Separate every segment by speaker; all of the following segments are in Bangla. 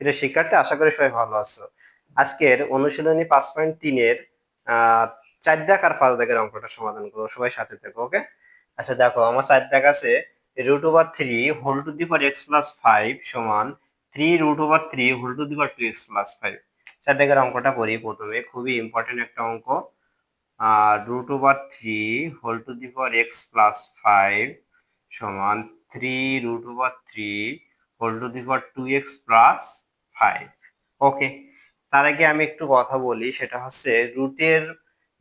Speaker 1: প্রিয় শিক্ষার্থী, আশা করি সবাই ভালো আছো। আজকের অনুশীলনী পাঁচ পয়েন্ট তিনের চার দাগ আর পাঁচ দাগের অঙ্কটা সমাধান করব। সবাই সাথে থেকো, ওকে? আচ্ছা দেখো, আমার চার দাগ আছে root over three whole two the power X plus five সমান three root over three whole two the power two X plus five চার দাগের অঙ্কটা করি প্রথমে, খুবই ইম্পর্টেন্ট একটা অঙ্ক। Root over three whole two the power X plus five সমান three root over three whole two the power two X plus five okay তার আগে আমি একটু কথা বলি, সেটা হচ্ছে রুটের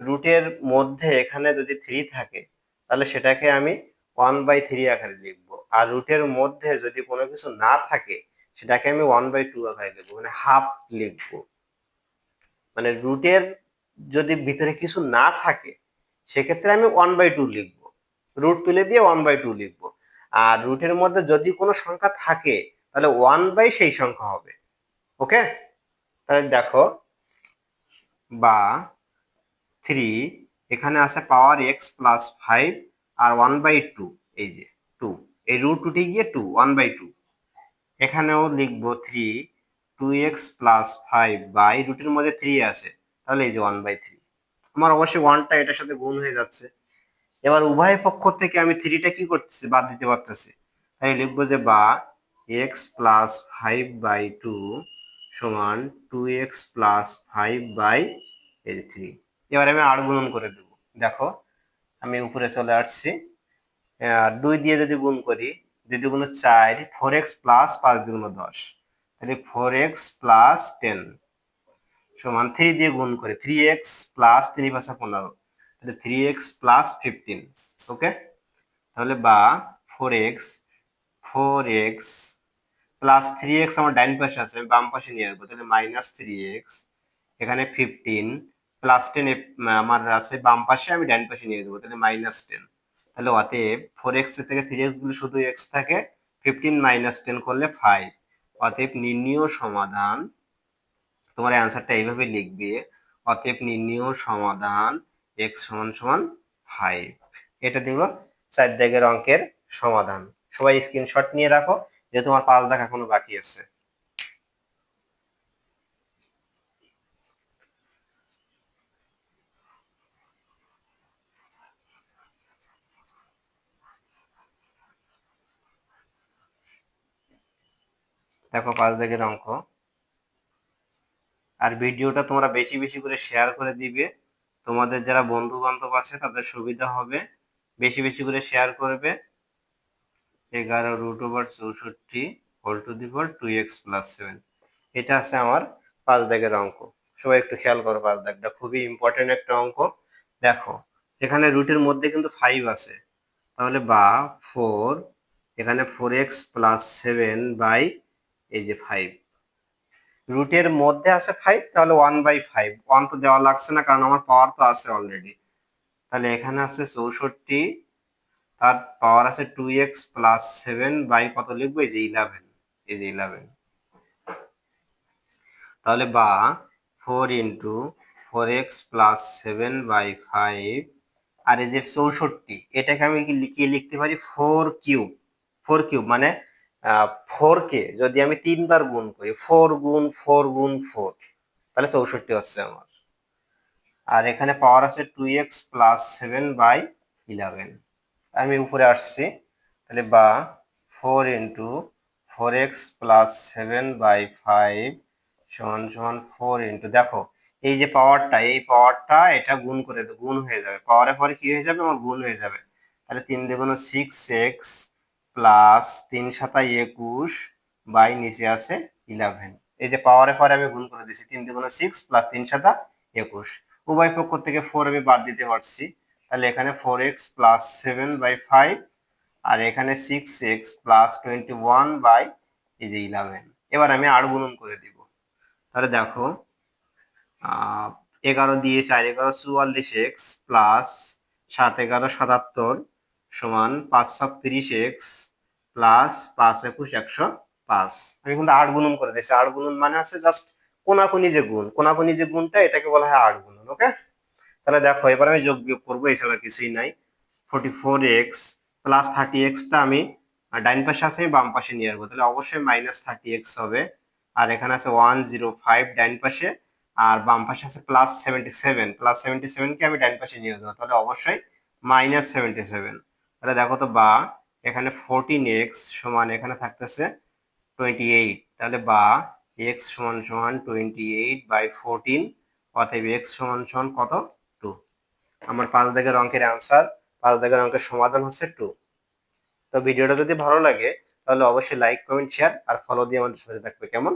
Speaker 1: রুটের মধ্যে এখানে যদি থ্রি থাকে, তাহলে সেটাকে আমি ওয়ান বাই থ্রি আকারে লিখব। আর রুটের মধ্যে যদি কোনো কিছু না থাকে, সেটাকে আমি ওয়ান বাই টু আকারে লিখব মানে হাফ লিখব। মানে রুটের যদি ভিতরে কিছু না থাকে, সেক্ষেত্রে আমি ওয়ান বাই টু লিখব। রুট তুলে দিয়ে ওয়ান বাই টু লিখব। আর রুটের মধ্যে যদি কোনো সংখ্যা থাকে, তাহলে ওয়ান বাই সেই সংখ্যা হবে। ওকে? তাহলে দেখো, বা থ্রি এখানে আছে পাওয়ার এক্স প্লাস ফাইভ আর ওয়ান বাই টু এই যে টু এই রুট উঠে গিয়ে টু ওয়ান বাই টু এখানেও লিখব three two X plus five by রুটের মধ্যে থ্রি আছে, তাহলে এই যে ওয়ান বাই থ্রি আমার অবশ্যই ওয়ানটা এটার সাথে গুণ হয়ে যাচ্ছে। এবার উভয় পক্ষ থেকে আমি থ্রিটা কি করতেছি, বাদ দিতে পারতেছি। তাই লিখব যে বা X plus five by two সমান two X plus five by এই থ্রি এবার আমি আর গুণন করে দেবো। দেখো, আমি উপরে চলে আসছি। আর দুই দিয়ে যদি গুণ করি, দুই দুগুণ চার ফোর এক্স প্লাস পাঁচ দুগুণ দশ। তাহলে ফোর এক্স প্লাস টেন সমান থ্রি দিয়ে গুণ করে থ্রি এক্স প্লাস তিন পাঁচা পনেরো। তাহলে three X plus fifteen okay তাহলে বা four X four X plus three X আমার ডাইন পাশে আছে, আমি বাম পাশে নিয়ে আসব, তাহলে মাইনাস থ্রি এক্স এখানে ফিফটিন প্লাস টেন আমার আছে বাম পাশে, আমি ডাইন পাশে নিয়ে যাব তাহলে মাইনাস টেন তাহলে অতএব ফোর এক্স থেকে থ্রি এক্সগুলো শুধু এক্স থাকে ফিফটিন মাইনাস টেন করলে ফাইভ অতএব নির্ণীয় সমাধান, তোমার অ্যান্সারটা এইভাবে লিখবে, অতএব নির্ণীয় সমাধান এক্স সমান সমান ফাইভ এটা দেখল চার দাগের অঙ্কের সমাধান। সবাই স্ক্রিনশট নিয়ে রাখো। যে তোমার পাঁচ দাগ এখনও বাকি আছে। দেখো পাঁচ দাগের অঙ্ক। আর ভিডিওটা তোমরা বেশি বেশি করে শেয়ার করে দিবে। তোমাদের যারা বন্ধু বান্ধব আছে, তাদের সুবিধা হবে। বেশি বেশি করে শেয়ার করবে। এগারো রুট ওভার চৌষট্টি whole two the power two X plus seven এটা আছে আমার পাঁচ দাগের অঙ্ক। সবাই একটু খেয়াল করো পাঁচ দাগটা, খুবই ইম্পর্টেন্ট একটা অঙ্ক। দেখো, এখানে রুটের মধ্যে কিন্তু ফাইভ আছে। তাহলে বা ফোর এখানে four X plus seven by এই যে ফাইভ রুটের মধ্যে আছে ফাইভ তাহলে ওয়ান বাই ফাইভ ওয়ান তো দেওয়া লাগছে না, কারণ আমার পাওয়ার তো আছে অলরেডি তাহলে এখানে আছে চৌষট্টি তার পাওয়ার আছে two X plus seven by কত লিখব? এই যে ইলেভেন এই যে ইলেভেন তাহলে বা four into four X plus seven by five আর এই যে চৌষট্টি, এটাকে আমি কি লিখতে পারি ফোর কিউব ফোর কিউব মানে ফোর কে যদি আমি তিনবার গুণ করি ফোর গুণ ফোর গুণ ফোর তাহলে চৌষট্টি হচ্ছে আমার। আর এখানে পাওয়ার আছে two X plus seven by eleven আমি উপরে আসছি, তাহলে বা four into four X plus seven by five সমান সমান ফোর ইন্টু, দেখো এই যে পাওয়ারটা, এই পাওয়ারটা এটা গুণ করে গুণ হয়ে যাবে। পাওয়ারের পরে কি হয়ে যাবে? আমার গুণ হয়ে যাবে। তাহলে তিন দেখুন সিক্স এক্স প্লাস তিন সাতা একুশ বাই নিচে আছে ইলেভেন এই যে পাওয়ারের পরে আমি গুণ করে দিচ্ছি তিন দ্বিগুণ সিক্স প্লাস তিন সাতা একুশ। উভয় পক্ষ থেকে ফোর আমি বাদ দিতে পারছি। তাহলে এখানে four X plus seven by five আর এখানে six X plus twenty one by এই যে ইলেভেন এবার আমি আর গুণন করে দিব। তাহলে দেখো এগারো দিয়ে চার, এগারো চুয়াল্লিশ এক্স প্লাস সাত, এগারো সাতাত্তর সমান পাঁচ সাত তিরিশ এক্স প্লাস পাঁচ একুশ একশো পাঁচ। আমি কিন্তু আট গুণন করে দিয়েছি। আট গুণন মানে আছে জাস্ট কোনাকুনি যে গুণ। কোনাকুনি যে গুণটা এটাকে বলা হয় আট গুণন ওকে তাহলে দেখো, এবার আমি যোগ বিয়োগ করব এছাড়া কিছুই নাই। Forty four X plus thirty extra আমি ডাইন পাশে আছে, বাম পাশে নিয়ে আসব। তাহলে অবশ্যই মাইনাস থার্টি এক্স হবে। আর এখানে আছে ওয়ান জিরো ফাইভ ডাইন পাশে, আর বাম পাশে আছে plus seventy seven plus seventy সেভেনকে আমি ডাইন পাশে নিয়ে যাব তাহলে অবশ্যই মাইনাস সেভেন্টি সেভেন তাহলে দেখো তো বা, এখানে ফোরটিন এক্স সমান এখানে থাকতেছে টোয়েন্টি এইট তাহলে বা এক্স সমান সমান টোয়েন্টি এইট বাই ফোরটিন অতএব এক্স সমান সমান কত? আমার পাঁচ দাগের অঙ্কের অ্যান্সার পাঁচ দাগের অঙ্কের সমাধান হচ্ছে টু তো ভিডিওটা যদি ভালো লাগে, তাহলে অবশ্যই লাইক কমেন্ট শেয়ার আর ফলো দিয়ে আমাদের সাথে থাকবে, কেমন?